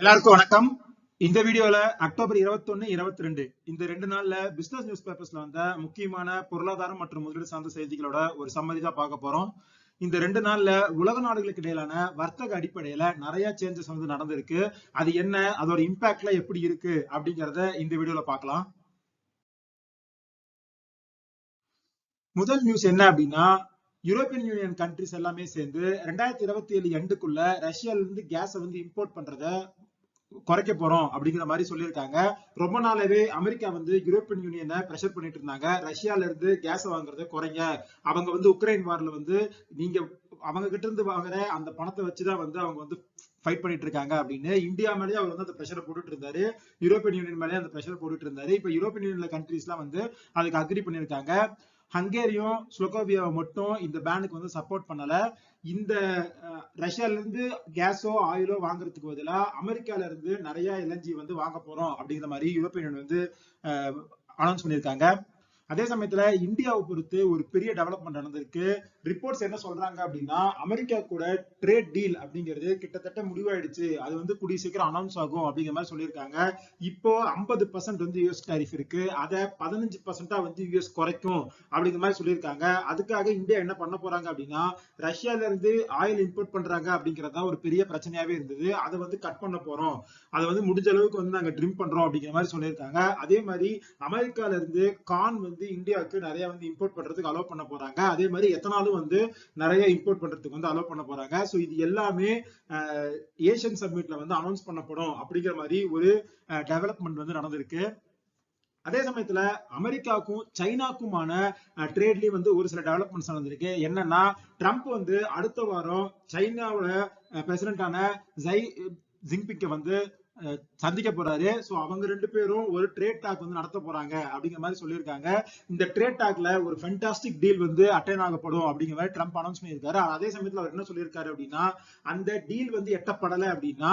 எல்லாருக்கும் வணக்கம். இந்த வீடியோல அக்டோபர் 21 22 ரெண்டு இந்த ரெண்டு நாள்ல பிசினஸ் நியூஸ் பேப்பர்ஸ்ல வந்த முக்கியமான பொருளாதாரம் மற்றும் முதலீடு சார்ந்த செய்திகளோட ஒரு சம்மதி தான் பார்க்க போறோம். இந்த ரெண்டு நாள்ல உலக நாடுகளுக்கு இடையிலான வர்த்தக அடிப்படையில நிறைய சேஞ்சஸ் வந்து நடந்திருக்கு. அது என்ன அதோட இம்பாக்ட்ல எப்படி இருக்கு அப்படிங்கறத இந்த வீடியோல பார்க்கலாம். முதல் நியூஸ் என்ன அப்படின்னா யூரோப்பியன் யூனியன் கண்ட்ரிஸ் எல்லாமே சேர்ந்து ரெண்டாயிரத்தி இருபத்தி ஏழு எண்டுக்குள்ள ரஷ்யால இருந்து கேஸை வந்து இம்போர்ட் பண்றத குறைக்க போறோம் அப்படிங்கிற மாதிரி சொல்லியிருக்காங்க. ரொம்ப நாளாவே அமெரிக்கா வந்து யூரோப்பியன் யூனியனை பிரஷர் பண்ணிட்டு இருந்தாங்க. ரஷ்யால இருந்து கேஸ் வாங்குறத குறைங்க. அவங்க வந்து உக்ரைன் வார்ல வந்து நீங்க அவங்க கிட்ட இருந்து வாங்குற அந்த பணத்தை வச்சுதான் வந்து அவங்க வந்து ஃபைட் பண்ணிட்டு இருக்காங்க அப்படின்னு இந்தியா மேலேயே அவர் வந்து அந்த ப்ரெஷரை போட்டுட்டு இருந்தாரு. யூரோப்பியன் யூனியன் மேலேயே அந்த ப்ரெஷர் போட்டுட்டு இருந்தாரு. இப்ப யூரோப்பியன் யூனியன்ல கண்ட்ரீஸ் எல்லாம் வந்து அதுக்கு அக்ரி பண்ணியிருக்காங்க. ஹங்கேரியும் ஸ்லோகோவியாவை மட்டும் இந்த பேனுக்கு வந்து சப்போர்ட் பண்ணல. இந்த ரஷ்யால இருந்து கேஸோ ஆயிலோ வாங்குறதுக்கு பதிலா அமெரிக்கால இருந்து நிறைய எல்என்ஜி வந்து வாங்க போறோம் அப்படிங்கிற மாதிரி யூரோப்பியன் வந்து அனௌன்ஸ் பண்ணியிருக்காங்க. அதே சமயத்துல இந்தியாவை பொறுத்து ஒரு பெரிய டெவலப்மெண்ட் நடந்திருக்கு. ரிப்போர்ட்ஸ் என்ன சொல்றாங்க அப்படின்னா அமெரிக்கா கூட ட்ரேட் டீல் அப்படிங்கிறது கிட்டத்தட்ட முடிவாயிடுச்சு. அது வந்து கூடிய சீக்கிரம் அனௌன்ஸ் ஆகும் அப்படிங்கிற மாதிரி சொல்லியிருக்காங்க. இப்போ ஐம்பது பர்சன்ட் வந்து யூஎஸ் டாரிஃப் இருக்கு. அதை பதினஞ்சு பர்சன்டா வந்து யூஎஸ் குறைக்கும் அப்படிங்கிற மாதிரி சொல்லியிருக்காங்க. அதுக்காக இந்தியா என்ன பண்ண போறாங்க அப்படின்னா ரஷ்யால இருந்து ஆயில் இம்போர்ட் பண்றாங்க அப்படிங்கறத ஒரு பெரிய பிரச்சனையாவே இருந்தது. அதை வந்து கட் பண்ண போறோம். அதை வந்து முடிஞ்ச அளவுக்கு வந்து நாங்க ட்ரிம் பண்றோம் அப்படிங்கிற மாதிரி சொல்லியிருக்காங்க. அதே மாதிரி அமெரிக்கால இருந்து கான் வந்து இந்தியாவுக்கு நிறைய வந்து இம்போர்ட் பண்றதுக்கு அலோவ் பண்ண போறாங்க. அதே மாதிரி எத்தனாலும் வந்து நிறைய இம்போர்ட் பண்றதுக்கு வந்து அலோவ் பண்ண போறாங்க. ஸோ இது எல்லாமே ஏஷியன் சப்மிட்ல வந்து அனௌன்ஸ் பண்ணப்படும் அப்படிங்கிற மாதிரி ஒரு டெவலப்மெண்ட் வந்து நடந்திருக்கு. அதே சமயத்துல அமெரிக்காவுக்கும் சைனாக்குமான ட்ரேட்லயும் வந்து ஒரு சில டெவலப்மெண்ட்ஸ் நடந்திருக்கு. என்னன்னா ட்ரம்ப் வந்து அடுத்த வாரம் சைனாவோட பிரசிடண்டான ஜை ஜிங்பிங்க வந்து சந்திக்க போறாரு. சோ அவங்க ரெண்டு பேரும் ஒரு ட்ரேட் டாக் வந்து நடத்த போறாங்க அப்படிங்கிற மாதிரி சொல்லியிருக்காங்க. இந்த ட்ரேட் டாக்ல ஒரு ஃபென்டாஸ்டிக் டீல் வந்து அட்டைன் ஆகப்படும் அப்படிங்கிற மாதிரி ட்ரம்ப் அனௌன்ஸ் பண்ணியிருக்காரு. அதே சமயத்துல அவர் என்ன சொல்லியிருக்காரு அப்படின்னா அந்த டீல் வந்து எட்டப்படலை அப்படின்னா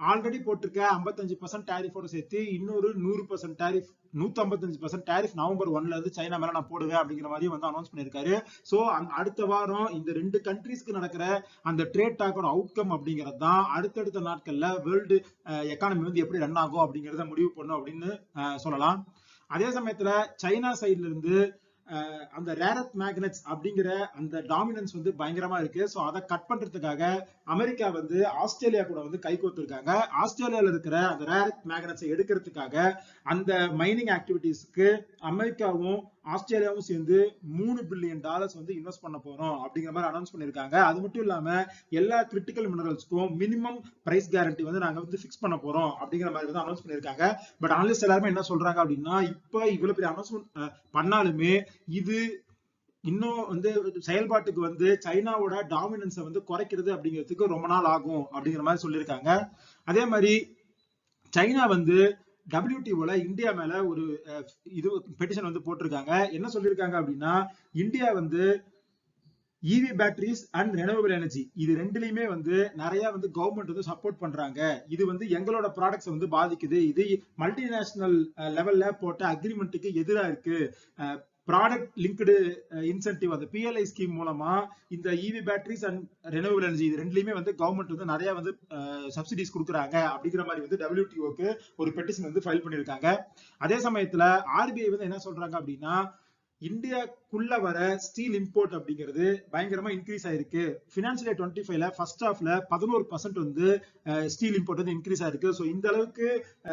ஆல்ரெடி போட்டிருக்க ஐம்பத்தஞ்சு பர்சன்ட் டேரிஃபோட சேர்த்து இன்னொரு நூறு பர்சன்ட் டேரிஃப் நூத்தி ஐம்பத்தஞ்சு பர்சன்ட் டேரிஃப் நவம்பர் ஒன்ல இருந்து சைனா மேல நான் போடுவேன் அப்படிங்கிற மாதிரி வந்து அனௌன்ஸ் பண்ணிருக்காரு சோ அடுத்த வாரம் இந்த ரெண்டு கண்ட்ரீஸ்க்கு நடக்கிற அந்த ட்ரேட் டாக்கோட அவுட்கம் அப்படிங்கிறது தான் அடுத்தடுத்த நாட்கள்ல வேர்ல்டு எக்கானமி வந்து எப்படி ரன் ஆகும் அப்படிங்கிறத முடிவு பண்ணும் அப்படின்னு சொல்லலாம். அதே சமயத்துல சைனா சைட்ல இருந்து அந்த ரேரத் மேக்னட்ஸ் அப்படிங்கிற அந்த டாமினன்ஸ் வந்து பயங்கரமா இருக்கு. ஸோ அதை கட் பண்றதுக்காக அமெரிக்கா வந்து ஆஸ்திரேலியா கூட வந்து கை ஆஸ்திரேலியாவில் இருக்கிற அந்த ரேரத் மேக்னட்ஸை எடுக்கிறதுக்காக அந்த மைனிங் ஆக்டிவிட்டீஸ்க்கு அமெரிக்காவும் ஆஸ்திரேலியாவும் சேர்ந்து மூணு பில்லியன் டாலர்ஸ் வந்து இன்வெஸ்ட் பண்ண போறோம் அப்படிங்கிற மாதிரி அனௌன்ஸ் பண்ணிருக்காங்க அது மட்டும் இல்லாம எல்லா கிரிட்டிக்கல் மினரல்ஸ்க்கும் மினிமம் பிரைஸ் கேரண்டி வந்து நாங்க வந்து ஃபிக்ஸ் பண்ண போறோம் அப்படிங்கிற மாதிரி வந்து அனௌன்ஸ் பண்ணிருக்காங்க பட் அனலிஸ்ட் எல்லாருமே என்ன சொல்றாங்க அப்படின்னா இப்ப இவ்வளவு பெரிய அனௌன்ஸ்மெண்ட் பண்ணாலுமே இது இன்னும் வந்து செயல்பாட்டுக்கு வந்து சைனாவோட டாமினன்ஸை வந்து குறைக்கிறது அப்படிங்கிறதுக்கு ரொம்ப நாள் ஆகும் அப்படிங்கிற மாதிரி சொல்லியிருக்காங்க. அதே மாதிரி சைனா வந்து டபிள்யூடிஓல இந்தியா மேல ஒரு இது பெட்டிஷன் வந்து போட்டிருக்காங்க. என்ன சொல்லியிருக்காங்க அப்படின்னா இந்தியா வந்து EV batteries and renewable energy இது ரெண்டுலயுமே வந்து நிறைய வந்து கவர்மெண்ட் வந்து சப்போர்ட் பண்றாங்க. இது வந்து எங்களோட ப்ராடக்ட்ஸ் வந்து பாதிக்குது. இது மல்டிநேஷனல் லெவல்ல போட்ட அக்ரிமெண்ட்டுக்கு எதிராக இருக்கு. ப்ராடக்ட் லிங்க்டு இன்சென்டிவ் அந்த பிஎல்ஐ ஸ்கீம் மூலமா இந்த EV batteries and renewable energy இது ரெண்டுலயுமே வந்து கவர்மெண்ட் வந்து நிறைய வந்து uh, சப்சிடிஸ் கொடுக்குறாங்க அப்படிங்கிற மாதிரி வந்து டபிள்யூடிஓக்கு ஒரு பெட்டிஷன் வந்து ஃபைல் பண்ணிருக்காங்க அதே சமயத்துல ஆர்பிஐ வந்து என்ன சொல்றாங்க அப்படின்னா இந்தியாக்குள்ள வர ஸ்டீல் இம்போர்ட் அப்படிங்கிறது பயங்கரமா இன்க்ரீஸ் ஆயிருக்கு. பினான்சியல் இயர் டுவெண்ட்டி ஃபைவ்ல ஃபர்ஸ்ட் ஹாஃப்ல பதினோரு பர்சன்ட் வந்து ஸ்டீல் இம்போர்ட் வந்து இன்க்ரீஸ் ஆயிருக்கு. ஸோ இந்த அளவுக்கு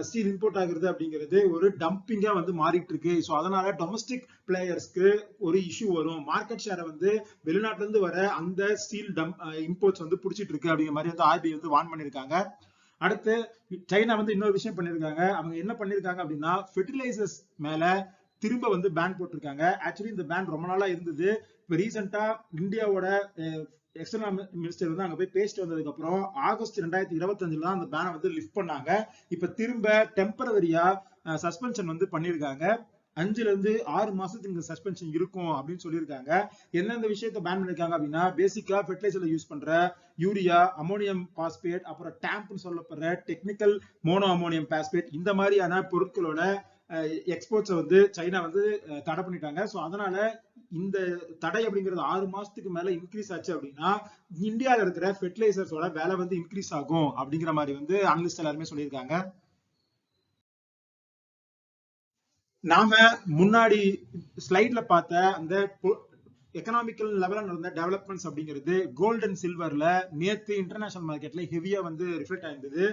ஸ்டீல் இம்போர்ட் ஆகுறது அப்படிங்கிறது ஒரு டம்பிங்கா வந்து மாறிட்டு இருக்கு. ஸோ அதனால டொமஸ்டிக் பிளேயர்ஸ்க்கு ஒரு இஷ்யூ வரும். மார்க்கெட் ஷேரை வந்து வெளிநாட்டுல இருந்து வர அந்த ஸ்டீல் டம் இம்போர்ட்ஸ் வந்து பிடிச்சிட்டு இருக்கு அப்படிங்கிற மாதிரி வந்து ஆர்பிஐ வந்து வான் பண்ணியிருக்காங்க அடுத்து சைனா வந்து இன்னொரு விஷயம் பண்ணியிருக்காங்க அவங்க என்ன பண்ணியிருக்காங்க அப்படின்னா ஃபெர்டிலைசர்ஸ் மேல திரும்ப வந்து பேன் போட்டிருக்காங்க. ஆக்சுவலி இந்த பேன் ரொம்ப நாளா இருந்தது. இப்போ ரீசெண்டா இந்தியாவோட எக்ஸ்டர்னல் மினிஸ்டர் வந்து அங்க போய் பேசிட்டு வந்ததுக்கு அப்புறம் ஆகஸ்ட் ரெண்டாயிரத்தி இருபத்தஞ்சுல தான் அந்த பேனை வந்து லிஃப்ட் பண்ணாங்க. இப்ப திரும்ப டெம்பரவரியா சஸ்பென்ஷன் வந்து பண்ணிருக்காங்க. அஞ்சுல இருந்து ஆறு மாசத்துக்கு இந்த சஸ்பென்ஷன் இருக்கும் அப்படின்னு சொல்லியிருக்காங்க எந்தெந்த விஷயத்த பேன் பண்ணிருக்காங்க அப்படின்னா பேசிக்கா ஃபெர்டிலைசர்ல யூஸ் பண்ற யூரியா அமோனியம் பாஸ்பேட் அப்புறம் டேம்ப்னு சொல்லப்படுற டெக்னிக்கல் மோனோ அமோனியம் பாஸ்பேட் இந்த மாதிரியான பொருட்களோட எக்ஸ்போர்ட்ஸை வந்து சைனா வந்து தடை பண்ணிட்டாங்க. ஸோ அதனால இந்த தடை அப்படிங்கிறது ஆறு மாசத்துக்கு மேல இன்க்ரீஸ் ஆச்சு அப்படின்னா இந்தியாவில் இருக்கிற ஃபெர்டிலைசர்ஸோட வேலை வந்து இன்க்ரீஸ் ஆகும் அப்படிங்கிற மாதிரி வந்து அனலிஸ்ட் எல்லாருமே சொல்லியிருக்காங்க. நாம முன்னாடி ஸ்லைட்ல பார்த்த அந்த எக்கனாமிக்கல் லெவலில் நடந்த டெவலப்மெண்ட்ஸ் அப்படிங்கிறது கோல்டு அண்ட் சில்வர்ல நேற்று இன்டர்நேஷனல் மார்க்கெட்ல ஹெவியா வந்து ரிஃப்ளெக்ட் ஆயிருந்தது.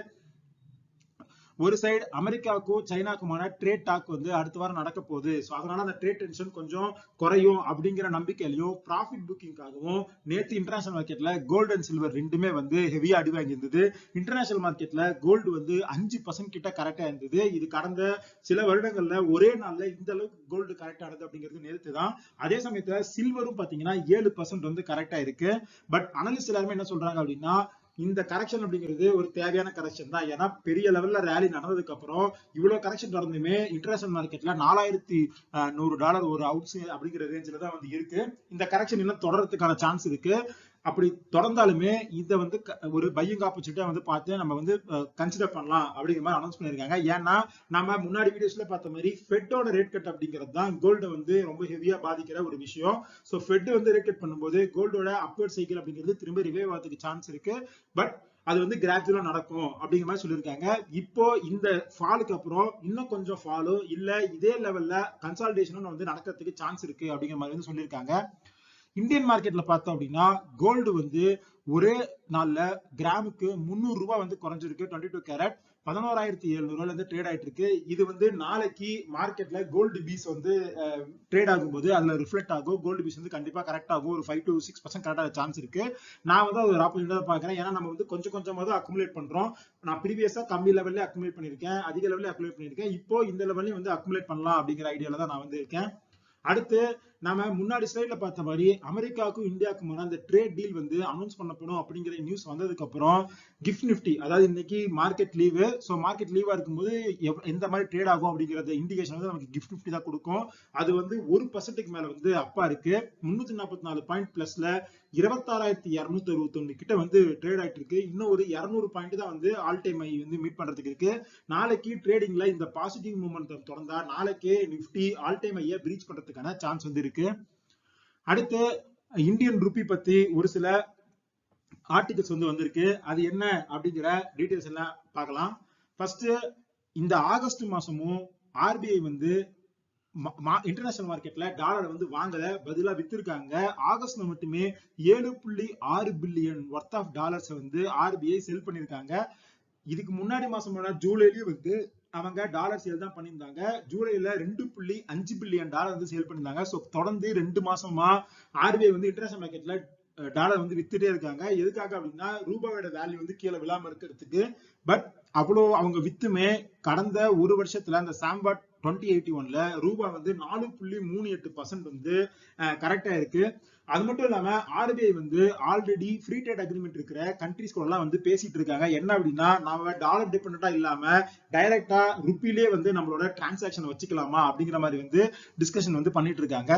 ஒரு சைடு அமெரிக்காவுக்கும் சைனாக்குமான ட்ரேட் டாக் வந்து அடுத்த வாரம் நடக்க போகுது. ஸோ அதனால அந்த ட்ரேட் டென்ஷன் கொஞ்சம் குறையும் அப்படிங்கிற நம்பிக்கையிலையும் ப்ராஃபிட் புக்கிங்காகவும் நேற்று இன்டர்நேஷனல் மார்க்கெட்ல கோல்டு அண்ட் சில்வர் ரெண்டுமே வந்து ஹெவியா அடி வாங்கியிருந்தது. இன்டர்நேஷனல் மார்க்கெட்ல கோல்டு வந்து அஞ்சு பர்சன்ட் கிட்ட கரெக்டா இருந்தது. இது கடந்த சில வருடங்கள்ல ஒரே நாள்ல இந்த அளவுக்கு கோல்டு கரெக்ட் ஆனது அப்படிங்கிறது நேற்று தான். அதே சமயத்துல சில்வரும் பாத்தீங்கன்னா ஏழு பர்சன்ட் வந்து கரெக்டா இருக்கு. பட் அனலிஸ்ட் எல்லாருமே என்ன சொல்றாங்க அப்படின்னா இந்த கரெக்ஷன் அப்படிங்கிறது ஒரு தேவையான கரெக்ஷன் தான். ஏன்னா பெரிய லெவல்ல ரேலி நடந்ததுக்கு அப்புறம் இவ்வளவு கரெக்ஷன் நடந்துமே இன்டர்நேஷனல் மார்க்கெட்ல நாலாயிரத்தி நூறு டாலர் ஒரு அவுட்ஸ் அப்படிங்கிற ரேஞ்சில தான் வந்து இருக்கு. இந்த கரெக்ஷன் இன்னும் தொடர்றதுக்கான சான்ஸ் இருக்கு. அப்படி தொடர்ந்தாலுமே இதை வந்து ஒரு பையிங் ஆப்பர்ச்சுனிட்டியா வந்து பார்த்து நம்ம வந்து கன்சிடர் பண்ணலாம் அப்படிங்கிற மாதிரி அனௌன்ஸ் பண்ணியிருக்காங்க. ஏன்னா நம்ம முன்னாடி வீடியோஸ்ல பார்த்த மாதிரி ஃபெட்டோட ரேட் கட் அப்படிங்கிறது தான் கோல்டை வந்து ரொம்ப ஹெவியா பாதிக்கிற ஒரு விஷயம். ஸோ ஃபெட் வந்து ரேட் கட் பண்ணும்போது கோல்டோட அப்வர்ட் சைக்கிள் அப்படிங்கிறது திரும்ப ரிவைவ் ஆகிறதுக்கு சான்ஸ் இருக்கு. பட் அது வந்து கிராஜுவலா நடக்கும் அப்படிங்கிற மாதிரி சொல்லியிருக்காங்க. இப்போ இந்த ஃபாலுக்கு அப்புறம் இன்னும் கொஞ்சம் ஃபாலோ இல்ல இதே லெவல்ல கன்சால்டேஷனும் வந்து நடக்கிறதுக்கு சான்ஸ் இருக்கு அப்படிங்கிற மாதிரி வந்து சொல்லியிருக்காங்க. இந்தியன் மார்க்கெட்ல பார்த்தோம் அப்படின்னா கோல்டு வந்து ஒரே நாள்ல கிராமுக்கு முந்நூறு ரூபாய் வந்து குறைஞ்சிருக்கு டுவெண்ட்டி டூ கேரட் பதினோராயிரத்தி எழுநூறுல இருந்து ட்ரேட் ஆயிட்டு இருக்கு இது வந்து நாளைக்கு மார்க்கெட்ல கோல்டு பீஸ் வந்து ட்ரேட் ஆகும்போது அதுல ரிஃப்ளெக்ட் ஆகும். கோல்டு பீஸ் வந்து கண்டிப்பா கரெக்ட் ஆகும். ஒரு ஃபைவ் டு சிக்ஸ் பர்சன்ட் கரெக்டாக சான்ஸ் இருக்கு. நான் வந்து ஒரு ஆப்பர்ச்சுனிட்டா பாக்குறேன் ஏன்னா நம்ம வந்து கொஞ்சம் கொஞ்சமாக அக்குமுலேட் பண்றோம். நான் ப்ரீவியஸா கம்மி லெவல்ல அக்குமுலேட் பண்ணிருக்கேன் அதிக லெவல்ல அக்குமுலேட் பண்ணிருக்கேன் இப்போ இந்த லெவல்லையும் வந்து அக்குமுலேட் பண்ணலாம் அப்படிங்கிற ஐடியால தான் நான் வந்து இருக்கேன். அடுத்து நாம முன்னாடி ஸ்லைட்ல பார்த்த மாதிரி அமெரிக்காவுக்கும் இந்தியாவுக்குமான அந்த ட்ரேட் டீல் வந்து அனௌன்ஸ் பண்ணப்படும் அப்படிங்கிற நியூஸ் வந்ததுக்கு அப்புறம் கிஃப்ட் நிஃப்டி அதாவது இன்னைக்கு மார்க்கெட் லீவு ஸோ மார்க்கெட் லீவா இருக்கும்போது எந்த மாதிரி ட்ரேட் ஆகும் அப்படிங்கிறத இண்டிகேஷன் வந்து நமக்கு கிஃப்ட் நிஃப்டி தான் கொடுக்கும். அது வந்து ஒரு பர்சன்ட்டுக்கு மேல வந்து அப்பா இருக்கு. முன்னூத்தி நாற்பத்தி நாலு பாயிண்ட் பிளஸ்ல இருபத்தாறாயிரத்தி இருநூத்தி அறுபத்தொன்னு கிட்ட வந்து ட்ரேட் ஆயிட்டு இருக்கு. இன்னும் ஒரு இருநூறு பாயிண்ட் தான் வந்து ஆல் டைம் ஐ வந்து மீட் பண்றதுக்கு இருக்கு. நாளைக்கு ட்ரேடிங்ல இந்த பாசிட்டிவ் மூமெண்ட் தொடர்ந்தா நாளைக்கே Nifty all time high breach பண்றதுக்கான சான்ஸ் வந்து இருக்கு. அடுத்து இந்தியன் ருபி பத்தி ஒரு சில ஆர்டிகல்ஸ் வந்து வந்திருக்கு. அது என்ன அப்படிங்கிற டீட்டெயில்ஸ் எல்லாம் பார்க்கலாம். ஃபர்ஸ்ட் இந்த ஆகஸ்ட் மாசமும் ஆர்பிஐ வந்து இன்டர்நேஷனல் மார்க்கெட்ல டாலர் வந்து வாங்கல பதிலா வித்திருக்காங்க. ஆகஸ்ட்ல மட்டுமே ஏழு புள்ளி ஆறு பில்லியன் ஒர்த் ஆஃப் டாலர்ஸ் வந்து ஆர்பிஐ செல் பண்ணிருக்காங்க. இதுக்கு முன்னாடி மாசம் ஜூலைலயும் வந்து அவங்க டாலர் சேல் தான் பண்ணியிருந்தாங்க. ஜூலைல ரெண்டு புள்ளி அஞ்சு பில்லியன் டாலர் வந்து சேல் பண்ணியிருந்தாங்க. ஸோ தொடர்ந்து ரெண்டு மாசமா ஆர்பிஐ வந்து இன்டர்நேஷனல் மார்க்கெட்ல டாலர் வந்து வித்துட்டே இருக்காங்க. எதுக்காக அப்படின்னா ரூபாயோட வேல்யூ வந்து கீழே விழாம இருக்கிறதுக்கு. பட் அவ்வளோ அவங்க வித்துமே கடந்த ஒரு வருஷத்துல அந்த சாம்பாட் டுவெண்ட்டி எயிட்டி ஒன்ல ரூபாய் வந்து நாலு புள்ளி மூணு எட்டு பர்சன்ட் வந்து கரெக்டா இருக்கு. அது மட்டும் இல்லாம ஆர்பிஐ வந்து ஆல்ரெடி ஃப்ரீ ட்ரேட் அக்ரிமெண்ட் இருக்கிற கண்ட்ரிஸ் கூட எல்லாம் வந்து பேசிட்டு இருக்காங்க. என்ன அப்படின்னா நம்ம டாலர் டிபெண்டா இல்லாம டைரக்டா ருப்பிலே வந்து நம்மளோட டிரான்சாக்ஷன் வச்சுக்கலாமா அப்படிங்கிற மாதிரி வந்து டிஸ்கஷன் வந்து பண்ணிட்டு இருக்காங்க.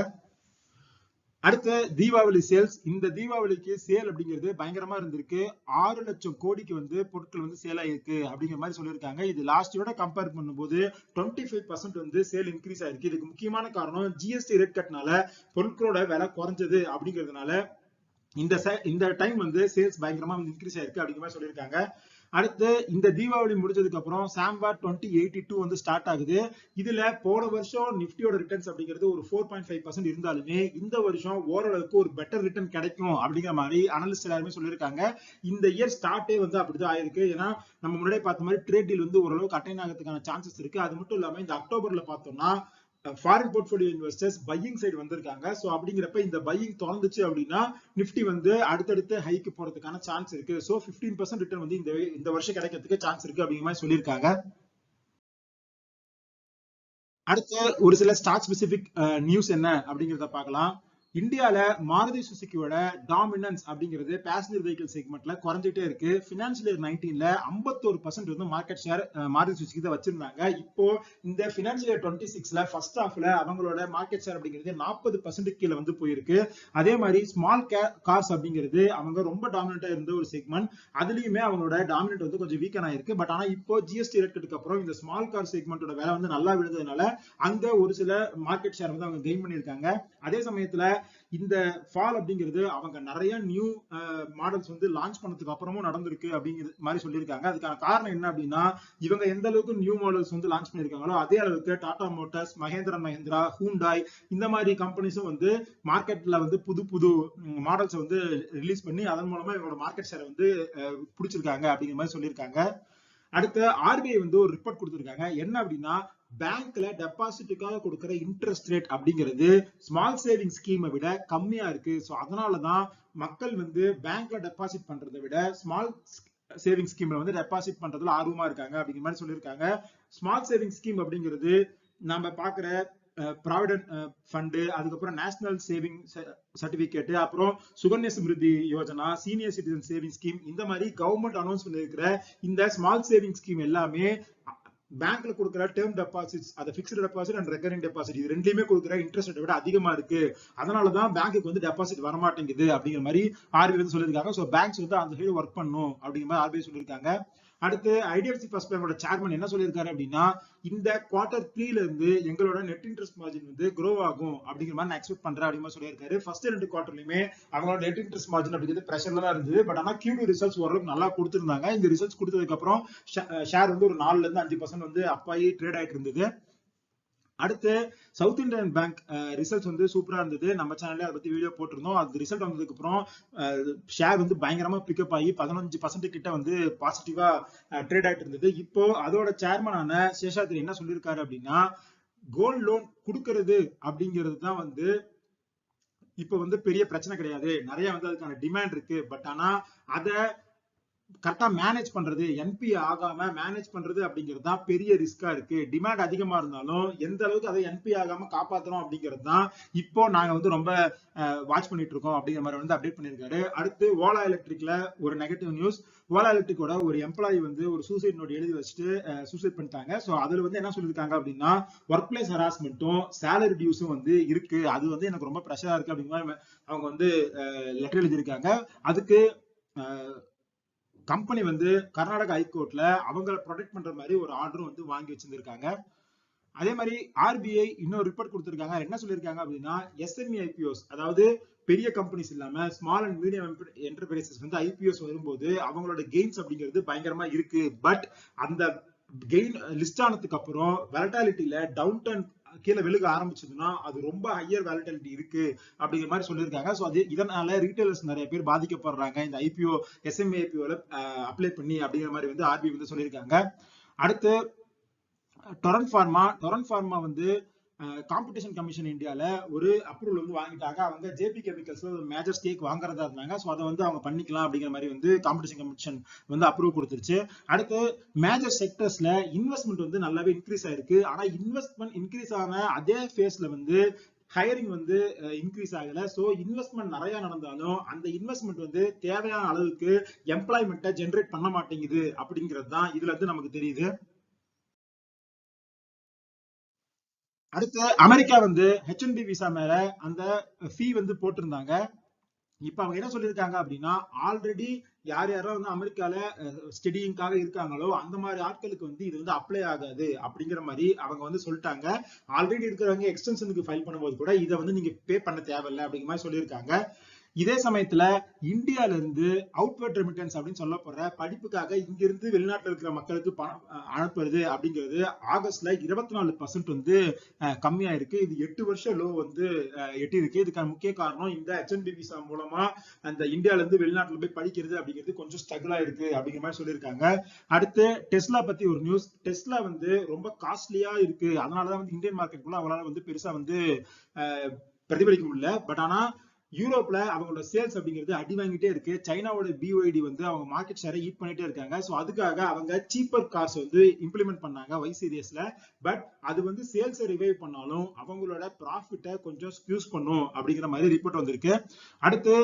அடுத்த தீபாவளி சேல்ஸ். இந்த தீபாவளிக்கு சேல் அப்படிங்கிறது பயங்கரமா இருந்திருக்கு. ஆறு லட்சம் கோடிக்கு வந்து பொருட்கள் வந்து சேல் ஆயிருக்கு அப்படிங்கிற மாதிரி சொல்லியிருக்காங்க. இது லாஸ்ட் இயரோட கம்பேர் பண்ணும்போது டுவெண்ட்டி ஃபைவ் பர்சன்ட் வந்து சேல் இன்க்ரீஸ் ஆயிருக்கு. இதுக்கு முக்கியமான காரணம் ஜிஎஸ்டி ரேட் கட்னால பொருட்களோட விலை குறைஞ்சது அப்படிங்கிறதுனால இந்த இந்த டைம் வந்து சேல்ஸ் பயங்கரமா வந்து இன்க்ரீஸ் ஆயிருக்கு அப்படிங்கிற மாதிரி சொல்லியிருக்காங்க. அடுத்து இந்த தீபாவளி முடிஞ்சதுக்கு அப்புறம் சாம்பார் டுவெண்ட்டி எயிட்டி டூ வந்து ஸ்டார்ட் ஆகுது. இதுல போன வருஷம் நிப்டியோட ரிட்டர்ன்ஸ் அப்படிங்கிறது ஒரு ஃபோர் பாயிண்ட் ஃபைவ் பர்சன்ட் இருந்தாலுமே இந்த வருஷம் ஓரளவுக்கு ஒரு பெட்டர் ரிட்டர்ன் கிடைக்கும் அப்படிங்கிற மாதிரி அனலிஸ்ட் எல்லாருமே சொல்லியிருக்காங்க. இந்த இயர் ஸ்டார்டே வந்து அப்படிதான் ஆயிருக்கு. ஏன்னா நம்ம முன்னாடியே பார்த்த மாதிரி ட்ரேட் டீல் வந்து ஓரளவுக்கு அட்டைன் ஆகிறதுக்கான சான்சஸ் இருக்கு. அது மட்டும் இல்லாம இந்த அக்டோபர்ல பார்த்தோம்னா foreign portfolio investors buying side வந்திருக்காங்க. ஸோ அப்படிங்கிறப்ப இந்த பையிங் தொடர்ந்துச்சு அப்படின்னா நிப்டி வந்து அடுத்தடுத்து ஹைக்கு போறதுக்கான சான்ஸ் இருக்கு. ஸோ பிப்டீன் பர்சன்ட் ரிட்டர்ன் வந்து இந்த இந்த வருஷம் கிடைக்கிறதுக்கு சான்ஸ் இருக்கு அப்படிங்கிற மாதிரி சொல்லியிருக்காங்க. அடுத்து ஒரு சில ஸ்டாக் ஸ்பெசிபிக் நியூஸ் என்ன அப்படிங்கிறத பார்க்கலாம். இந்தியால மாருதி சுசுக்கியோட டாமினன்ஸ் அப்படிங்கிறது பேசஞ்சர் வெஹிக்கிள் செக்மெண்ட்ல குறைஞ்சிட்டே இருக்கு. பினான்சியல் இயர் நைன்டீன்ல ஐம்பத்தோரு பர்சன்ட் வந்து மார்க்கெட் ஷேர் மாருதி சுசுக்கி தான் வச்சிருந்தாங்க. இப்போ இந்த பினான்சியல் இயர் டுவெண்ட்டி சிக்ஸ்ல ஃபர்ஸ்ட் ஹாஃப்ல அவங்களோட மார்க்கெட் ஷேர் அப்படிங்கிறது நாற்பது பர்சன்ட் கீழே வந்து போயிருக்கு. அதே மாதிரி ஸ்மால் கார்ஸ் அப்படிங்கிறது அவங்க ரொம்ப டாமினண்டா இருந்த ஒரு செக்மெண்ட் அதுலயுமே அவங்களோட டாமினன்ட் வந்து கொஞ்சம் வீக்கன் ஆயிருக்கு. பட் ஆனா இப்போ ஜிஎஸ்டி ரேட்டுக்கு அப்புறம் இந்த ஸ்மால் கார் செக்மெண்டோட விலை வந்து நல்லா விழுந்ததுனால அங்க ஒரு சில மார்க்கெட் ஷேர் வந்து அவங்க கெயின் பண்ணியிருக்காங்க. அதே சமயத்துல இந்த ஃபால் அப்படிங்கிறது அவங்க நிறைய நியூ மாடல்ஸ் வந்து லான்ச் பண்ணதுக்கு அப்புறமும் நடந்திருக்கு அப்படிங்கிற மாதிரி சொல்லியிருக்காங்க. அதுக்கான காரணம் என்ன அப்படின்னா இவங்க எந்த அளவுக்கு நியூ மாடல்ஸ் வந்து லான்ச் பண்ணியிருக்காங்களோ அதே அளவுக்கு டாடா மோட்டார்ஸ் மகேந்திரா மஹேந்திரா ஹூண்டாய் இந்த மாதிரி கம்பெனிஸும் வந்து மார்க்கெட்ல வந்து புது புது மாடல்ஸ் வந்து ரிலீஸ் பண்ணி அதன் மூலமா இவங்களோட மார்க்கெட் ஷேரை வந்து பிடிச்சிருக்காங்க அப்படிங்கிற மாதிரி சொல்லியிருக்காங்க. அடுத்து ஆர்பிஐ வந்து ஒரு ரிப்போர்ட் கொடுத்துருக்காங்க. என்ன அப்படின்னா பேங்க்ல டெபாசிட்டுக்காக கொடுக்கற இன்ட்ரெஸ்ட் ரேட் அப்படிங்கிறது ஸ்மால் சேவிங் ஸ்கீமை விட கம்மியா இருக்கு. ஸோ அதனாலதான் மக்கள் வந்து பேங்க்ல டெபாசிட் பண்றதை விட ஸ்மால் சேவிங் ஸ்கீம்ல வந்து டெபாசிட் பண்றதுல ஆர்வமா இருக்காங்க அப்படிங்கிற மாதிரி சொல்லியிருக்காங்க. ஸ்மால் சேவிங் ஸ்கீம் அப்படிங்கிறது நம்ம பாக்குற ப்ராவிடன்ட் ஃபண்டு அதுக்கப்புறம் நேஷனல் சேவிங் சர்டிபிகேட் அப்புறம் Sukanya Samriddhi Yojana senior citizen saving scheme இந்த மாதிரி கவர்மெண்ட் அனௌன்ஸ் பண்ணிருக்கிற இந்த ஸ்மால் சேவிங் ஸ்கீம் எல்லாமே பேங்க்ல கொடுக்குற டேர்ம் டெபாசிட்ஸ் அது fixed deposit and recurring deposit இது ரெண்டுலயுமே கொடுக்குற இன்ட்ரெஸ்ட் விட அதிகமா இருக்கு. அதனாலதான் பேங்க்குக்கு வந்து டெபாசிட் வரமாட்டேங்குது அப்படிங்கிற மாதிரி ஆர்பிஐ வந்து சொல்லியிருக்காங்க. ஸோ பேங்க்ஸ் வந்து அந்த சைடு ஒர்க் பண்ணும் அப்படிங்கிற மாதிரி ஆர்பிஐ சொல்லியிருக்காங்க. அடுத்து ஐடிஎஃப்சி ஃபர்ஸ்ட் பேங்கோட சேர்மன் என்ன சொல்லியிருக்காரு அப்படின்னா இந்த குவார்டர் த்ரீல இருந்து எங்களோட நெட் இன்ட்ரெஸ்ட் மார்ஜின் வந்து க்ரோ ஆகும் அப்படிங்கிற மாதிரி நான் எக்ஸ்பெக்ட் பண்றேன் அப்படின்னு சொல்லியிருக்காரு. ஃபர்ஸ்ட் ரெண்டு குவார்டர்லயுமே அவங்களோட நெட் இன்ட்ரெஸ்ட் மார்ஜின் அப்படிங்கிறது ப்ரெஷர்ல தான் இருந்தது. பட் ஆனா கியூடி ரிசல்ட்ஸ் ஓரளவுக்கு நல்லா கொடுத்திருந்தாங்க. இந்த ரிசல்ட்ஸ் கொடுத்ததுக்கு அப்புறம் ஷேர் வந்து ஒரு நாலுல இருந்து அஞ்சு பர்சன்ட் வந்து அப்பாயி ட்ரேட் ஆயிட்டு இருந்தது. அடுத்து சவுத் இந்தியன் பேங்க் ரிசல்ட்ஸ் வந்து சூப்பரா இருந்தது. நம்ம சேனல்ல அதை பத்தி வீடியோ போட்டிருந்தோம். அது ரிசல்ட் வந்ததுக்கு அப்புறம் ஷேர் வந்து பயங்கரமா பிக்கப் ஆகி பதினஞ்சு பர்சன்ட் கிட்ட வந்து பாசிட்டிவா ட்ரேட் ஆயிட்டு இருந்தது. இப்போ அதோட சேர்மனான சேஷாத்ரி என்ன சொல்லியிருக்காரு அப்படின்னா கோல்ட் லோன் கொடுக்கறது அப்படிங்கிறது தான் வந்து இப்ப வந்து பெரிய பிரச்சனை கிடையாது. நிறைய வந்து அதுக்கான டிமாண்ட் இருக்கு. பட் ஆனா அத கரெக்டா மேனேஜ் பண்றது என்பி ஆகாம மேனேஜ் பண்றது அப்படிங்கிறது தான் பெரிய ரிஸ்கா இருக்கு. டிமாண்ட் அதிகமா இருந்தாலும் எந்த அளவுக்கு அதை என்பி ஆகாம காப்பாத்துறோம் அப்படிங்கிறது தான் இப்போ நாங்க வந்து ரொம்ப வாட்ச் பண்ணிட்டு இருக்கோம் அப்படிங்கிற மாதிரி வந்து அப்டேட் பண்ணிருக்காரு அடுத்து ஓலா எலக்ட்ரிக்ல ஒரு நெகட்டிவ் நியூஸ் ஓலா எலக்ட்ரிக்கோட ஒரு எம்ப்ளாயி வந்து ஒரு சூசைட் நோட் எழுதி வச்சுட்டு சூசைட் பண்ணிட்டாங்க. ஸோ அதுல வந்து என்ன சொல்லியிருக்காங்க அப்படின்னா ஒர்க் பிளேஸ் ஹராஸ்மெண்ட்டும் சேலரி டியூஸும் வந்து இருக்கு. அது வந்து எனக்கு ரொம்ப ப்ரெஷரா இருக்கு அப்படிங்கிற மாதிரி அவங்க வந்து லெட்டர் எழுதியிருக்காங்க. அதுக்கு கம்பெனி வந்து கர்நாடகா ஹைகோர்ட்ல அவங்கள ப்ரொடெக்ட் பண்ற மாதிரி ஒரு ஆர்டரும் வந்து வாங்கி வச்சிருந்திருக்காங்க. அதே மாதிரி ஆர்பிஐ இன்னொரு ரிப்போர்ட் கொடுத்திருக்காங்க. என்ன சொல்லியிருக்காங்க அப்படின்னா எஸ்எம்இ ஐபிஓஸ் அதாவது பெரிய கம்பெனிஸ் இல்லாம ஸ்மால் அண்ட் மீடியம் என்டர்பிரைசஸ் வந்து ஐபிஓஸ் வரும்போது அவங்களோட கெயின்ஸ் அப்படிங்கிறது பயங்கரமா இருக்கு. பட் அந்த கெயின் லிஸ்ட் ஆனதுக்கு அப்புறம் வெலட்டாலிட்டியில டவுன் டர்ன் கீழே விழுக ஆரம்பிச்சதுன்னா அது ரொம்ப ஹையர் வேலிட்டிலிட்டி இருக்கு அப்படிங்கிற மாதிரி சொல்லியிருக்காங்க. ஸோ அது இதனால ரீட்டைலர்ஸ் நிறைய பேர் பாதிக்கப்படுறாங்க. இந்த ஐபிஓ எஸ்எம்ஏ ஐபிஓல அப்ளை பண்ணி அப்படிங்கிற மாதிரி வந்து ஆர்பிஐ வந்து சொல்லியிருக்காங்க. அடுத்து டொரன் ஃபார்மா டொரன் ஃபார்மா வந்து காம்படிஷன் கமிஷன் இந்தியாவில் ஒரு அப்ரூவல் வந்து வாங்கிட்டாங்க. அவங்க ஜேபி கெமிக்கல்ஸ்ல ஒரு மேஜர் ஸ்டேக் வாங்குறதா இருந்தாங்க. ஸோ அதை வந்து அவங்க பண்ணிக்கலாம் அப்படிங்கிற மாதிரி வந்து காம்படிஷன் கமிஷன் வந்து அப்ரூவ் கொடுத்துருச்சு. அடுத்து மேஜர் செக்டர்ஸ்ல இன்வெஸ்ட்மெண்ட் வந்து நல்லாவே இன்க்ரீஸ் ஆயிருக்கு. ஆனா இன்வெஸ்ட்மெண்ட் இன்க்ரீஸ் ஆன அதே ஃபேஸ்ல வந்து ஹையரிங் வந்து இன்க்ரீஸ் ஆகல. ஸோ இன்வெஸ்ட்மெண்ட் நிறைய நடந்தாலும் அந்த இன்வெஸ்ட்மெண்ட் வந்து தேவையான அளவுக்கு எம்ப்ளாய்மெண்ட்டை ஜென்ரேட் பண்ண மாட்டேங்குது அப்படிங்கிறது தான் இதுல இருந்து நமக்கு தெரியுது. அடுத்து அமெரிக்கா வந்து ஹெச்என்பி விசா மேல அந்த ஃபீ வந்து போட்டிருந்தாங்க. இப்ப அவங்க என்ன சொல்லியிருக்காங்க அப்படின்னா ஆல்ரெடி யார் யாரோ வந்து அமெரிக்கால ஸ்டடியிங்காக இருக்காங்களோ அந்த மாதிரி ஆட்களுக்கு வந்து இது வந்து அப்ளை ஆகாது அப்படிங்கிற மாதிரி அவங்க வந்து சொல்லிட்டாங்க. ஆல்ரெடி இருக்கிறவங்க எக்ஸ்டென்ஷனுக்கு ஃபைல் பண்ணும்போது கூட இதை வந்து நீங்க பே பண்ண தேவையில்லை அப்படிங்கிற மாதிரி சொல்லியிருக்காங்க. இதே சமயத்துல இந்தியால இருந்து அவுட்வர்ட் ரெமிட்டன்ஸ் அப்படின்னு சொல்லப்படுற படிப்புக்காக இங்கிருந்து வெளிநாட்டுல இருக்கிற மக்களுக்கு பணம் அனுப்புறது அப்படிங்கிறது ஆகஸ்ட்ல இருபத்தி நாலு பர்சன்ட் வந்து கம்மியா இருக்கு இது எட்டு வருஷம் லோ வந்து எட்டி இருக்கு இதுக்கான முக்கிய காரணம் இந்த ஹெச்என்பி விசா மூலமா அந்த இந்தியால இருந்து வெளிநாட்டுல போய் படிக்கிறது அப்படிங்கிறது கொஞ்சம் ஸ்ட்ரகிளா இருக்கு அப்படிங்கிற மாதிரி சொல்லியிருக்காங்க. அடுத்து டெஸ்லா பத்தி ஒரு நியூஸ் டெஸ்லா வந்து ரொம்ப காஸ்ட்லியா இருக்கு. அதனாலதான் வந்து இந்தியன் மார்க்கெட்டுக்குள்ள அவங்களால வந்து பெருசா வந்து பிரதிபலிக்க முடியல. பட் ஆனா யூரோப்ல அவங்களோட சேல்ஸ் அப்படிங்கிறது அடி வாங்கிட்டே இருக்கு. சைனாவோட பிஒய்டி வந்து அவங்க மார்க்கெட் ஷேரை ஈட் பண்ணிட்டே இருக்காங்க. ஸோ அதுக்காக அவங்க சீப்பர் கார்ஸ் வந்து இம்ப்ளிமெண்ட் பண்ணாங்க வை சீரியஸ்ல பட் அது வந்து சேல்ஸை ரிவைவ் பண்ணாலும் அவங்களோட ப்ராஃபிட்டை கொஞ்சம் ஸ்கியூஸ் பண்ணும் அப்படிங்கிற மாதிரி ரிப்போர்ட் வந்திருக்கு. அடுத்து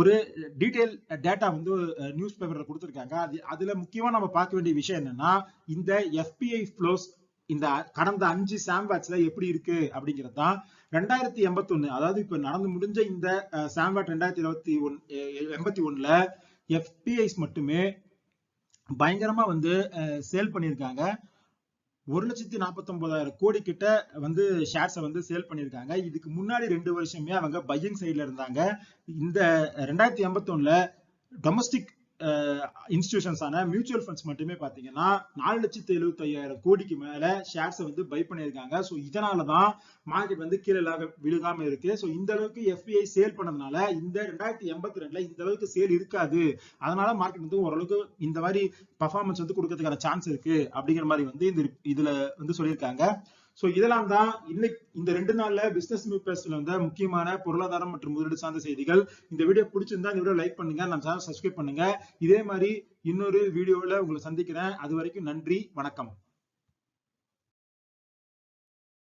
ஒரு டீட்டெயில் டேட்டா வந்து நியூஸ் பேப்பர்ல கொடுத்துருக்காங்க. அது அதுல முக்கியமா நம்ம பார்க்க வேண்டிய விஷயம் என்னன்னா இந்த எஃபிஐ ஃப்ளோஸ் இந்த கடந்த அஞ்சு சாம்வாட்ஸ்ல எப்படி இருக்கு அப்படிங்கிறது தான் ரெண்டாயிரத்தி எண்பத்தி ஒண்ணு அதாவது இப்ப நடந்து முடிஞ்ச இந்த சாம்வாட் ரெண்டாயிரத்தி இருபத்தி ஒன் எண்பத்தி ஒண்ணுல எஃபிஐஸ் மட்டுமே பயங்கரமா வந்து சேல் பண்ணியிருக்காங்க. ஒரு லட்சத்தி நாற்பத்தி ஒன்பதாயிரம் கோடி கிட்ட வந்து ஷேர்ஸை வந்து சேல் பண்ணியிருக்காங்க. இதுக்கு முன்னாடி ரெண்டு வருஷமே அவங்க பையிங் சைட்ல இருந்தாங்க. இந்த ரெண்டாயிரத்தி எண்பத்தி ஒண்ணுல டொமஸ்டிக் இன்ஸ்டிடியூஷன்ஸான மியூச்சுவல் ஃபண்ட்ஸ் மட்டுமே பாத்தீங்கன்னா நாலு லட்சத்தி எழுபத்தி ஐயாயிரம் கோடிக்கு மேல ஷேர்ஸை வந்து பை பண்ணியிருக்காங்க. ஸோ இதனாலதான் மார்க்கெட் வந்து கீழே விழுகாம இருக்கு. ஸோ இந்த அளவுக்கு எஃபிஐ சேல் பண்ணதுனால இந்த ரெண்டாயிரத்தி எண்பத்தி ரெண்டுல இந்த அளவுக்கு சேல் இருக்காது. அதனால மார்க்கெட் வந்து ஓரளவுக்கு இந்த மாதிரி பர்ஃபார்மன்ஸ் வந்து கொடுக்கறதுக்கான சான்ஸ் இருக்கு அப்படிங்கிற மாதிரி வந்து இந்த இதுல வந்து சொல்லியிருக்காங்க. சோ இதெல்லாம் தான் இன்னைக்கு இந்த ரெண்டு நாள்ல பிசினஸ் பேப்பர்ஸ்ல வந்த முக்கியமான பொருளாதாரம் மற்றும் முதலீடு சார்ந்த செய்திகள். இந்த வீடியோ பிடிச்சிருந்தா இந்த வீடியோ லைக் பண்ணுங்க நம்ம சேனல் சப்ஸ்கிரைப் பண்ணுங்க. இதே மாதிரி இன்னொரு வீடியோல உங்களை சந்திக்கிறேன். அது வரைக்கும் நன்றி வணக்கம்.